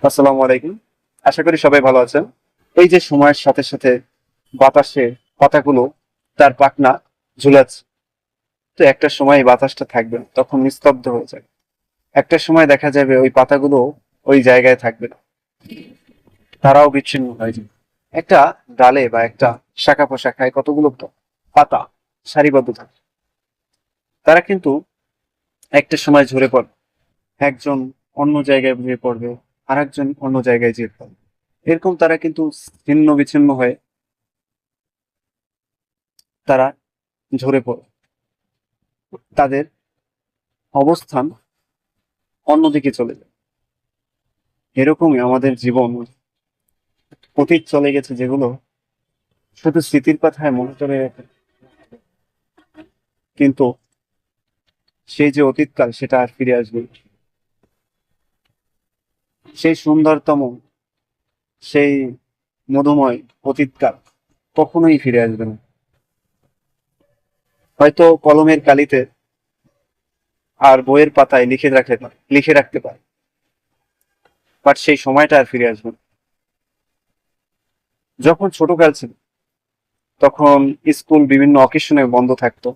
আসসালামু আলাইকুম। আশা করি সবাই ভালো আছেন। এই যে সময়ের সাথে সাথে বাতাসে পাতাগুলো তার পাখনা ঝুলাচ্ছে। তো একটা সময় বাতাসটা থাকবে না, তখন নিস্তব্ধ হয়ে যাবে। একটা সময় দেখা যাবে ওই পাতাগুলো ওই জায়গায় থাকবে না। তারাও বিচ্ছিন্ন হয়ে যাবে। একটা ডালে বা একটা শাখা পোশাখায় কতগুলো পাতা সারিবদ্ধ থাকে। তারা কিন্তু একটা সময় ঝরে পড়ে একজন অন্য জায়গায় গিয়ে পড়বে। আর একজন অন্য জায়গায় যেতে পারবে এরকম তারা কিন্তু ছিন্ন বিচ্ছিন্ন হয়ে তারা ঝরে পড়ে তাদের অবস্থান অন্যদিকে চলে যায় এরকমই আমাদের জীবন অতীত চলে গেছে যেগুলো শুধু স্মৃতির কথায় মনে চলে রাখে। কিন্তু সেই যে অতীতকাল সেটা আর ফিরে আসবে। সেই সুন্দরতম, সেই মধুময় অতীতকাল কখনোই ফিরে আসবে না। হয়তো কলমের কালিতে আর বইয়ের পাতায় লিখে রাখতে পারে, লিখে রাখতে পারে। বাট সেই সময়টা আর ফিরে আসবে না। যখন ছোটকাল ছিল, তখন স্কুল বিভিন্ন অকেশনে বন্ধ থাকতো।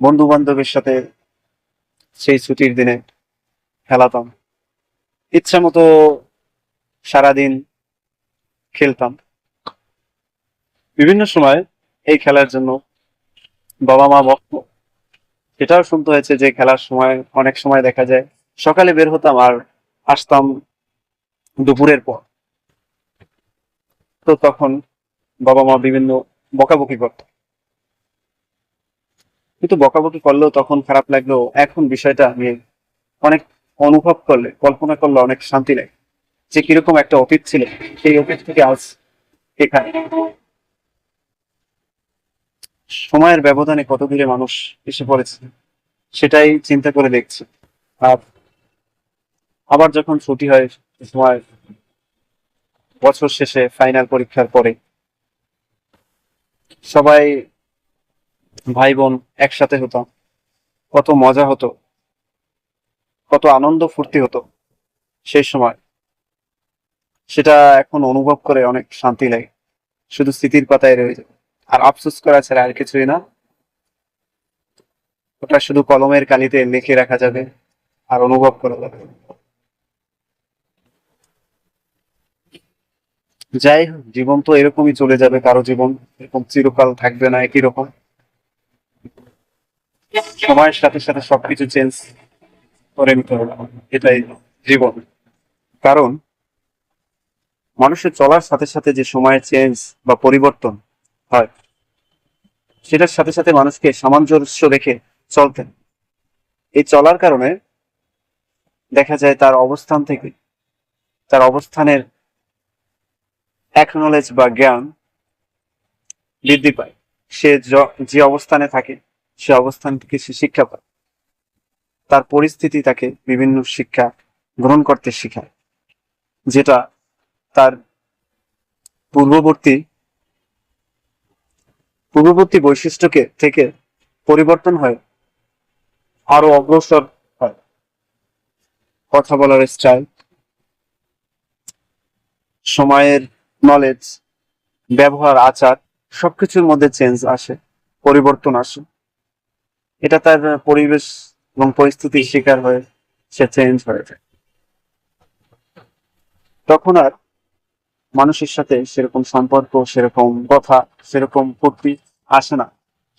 বন্ধু বান্ধবের সাথে সেই ছুটির দিনে খেলাতাম। ইচ্ছা মতো সারাদিন খেলতাম। বিভিন্ন সময় এই খেলার জন্য বাবা মা বকতো এটাও শুনতে হয়েছে যে খেলার সময় অনেক সময় দেখা যায়, সকালে বের হতাম আর আসতাম দুপুরের পর। তো তখন বাবা মা বিভিন্ন বকাবকি করত। কিন্তু বকাবকি করলেও তখন খারাপ লাগলেও এখন বিষয়টা আমি অনেক অনুভব করলে, কল্পনা করলে অনেক শান্তি লাগে যে কীরকম একটা অতীত ছিল। সেই অতীত থেকে আজ এখানে। সময়ের ব্যবধানে কত দূরে মানুষ এসে পড়েছে, সেটাই চিন্তা করে দেখছি। আর আবার যখন ছুটি হয়, সময় বছর শেষে ফাইনাল পরীক্ষার পরে, সবাই ভাই বোন একসাথে হতাম, কত মজা হতো। কত আনন্দ ফুর্তি হতো সেই সময়। সেটা এখন অনুভব করে অনেক শান্তি লাগে। শুধু স্মৃতির পাতায় রয়ে যায়। আর আফসোস করা ছাড়া আর কিছুই না। ওটা শুধু কলমের কালিতে লিখে রাখা যাবে আর অনুভব করা যাবে। যাই হোক, জীবন তো এরকমই চলে যাবে। কারও জীবন এরকম চিরকাল থাকবে না, একই রকম। সময়ের সাথে সাথে সবকিছু চেঞ্জ করে এটাই জীবন। কারণ মানুষের চলার সাথে সাথে যে সময়ের চেঞ্জ বা পরিবর্তন হয়, সেটার সাথে সাথে মানুষকে সামঞ্জস্য রেখে চলতেন এই চলার কারণে দেখা যায় তার অবস্থান থেকে, তার অবস্থানের একনলেজ বা জ্ঞান বৃদ্ধি পায়। সে যে অবস্থানে থাকে, সে অবস্থান থেকে সে শিক্ষা পায়। তার পরিস্থিতি তাকে বিভিন্ন শিক্ষা গ্রহণ করতে শেখায়, যেটা তার পূর্ববর্তী পূর্ববর্তী বৈশিষ্ট্যকে থেকে পরিবর্তন হয়, আরও অগ্রসর হয়। কথা বলার স্টাইল সময়ের নলেজ ব্যবহার, আচার, সবকিছুর মধ্যে চেঞ্জ আসে, পরিবর্তন আসে। এটা তার পরিবেশ এবং পরিস্থিতির শিকার হয়ে সে চেঞ্জ হয়ে যায়। তখন আর মানুষের সাথে সেরকম সম্পর্ক, সেরকম কথা, সেরকম ফুর্তি আসে না।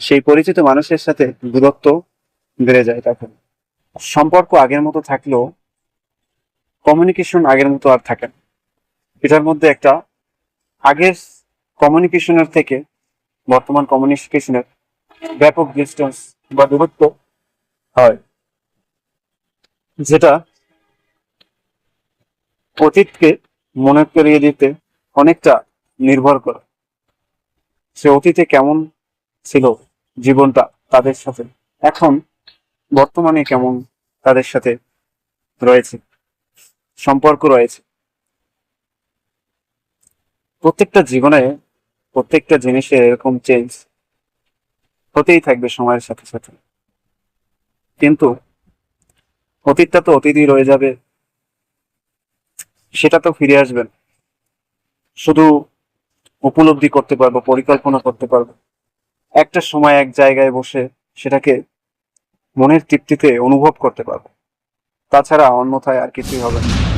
সেই পরিচিত মানুষের সাথে দূরত্ব বেড়ে যায় তখন। সম্পর্ক আগের মতো থাকলেও কমিউনিকেশন আগের মতো আর থাকে না। এটার মধ্যে একটা আগের কমিউনিকেশনের থেকে বর্তমান কমিউনিকেশনের ব্যাপক ডিস্টেন্স বা দূরত্ব হয়। যেটা অতীতকে মনে করিয়ে দিতে অনেকটা নির্ভর করে। সে অতীতে কেমন ছিল জীবনটা তাদের সাথে, এখন বর্তমানে কেমন তাদের সাথে রয়েছে, সম্পর্ক রয়েছে। প্রত্যেকটা জীবনে প্রত্যেকটা জিনিসের এরকম চেঞ্জ হতেই থাকবে সময়ের সাথে সাথে। কিন্তু অতীতটা তো অতীতই রয়ে যাবে। সেটা তো ফিরে আসবেন শুধু উপলব্ধি করতে পারব, পরিকল্পনা করতে পারব। একটা সময় এক জায়গায় বসে সেটাকে মনের তৃপ্তিতে অনুভব করতে পারব। তাছাড়া অন্যথায় আর কিছুই হবে না।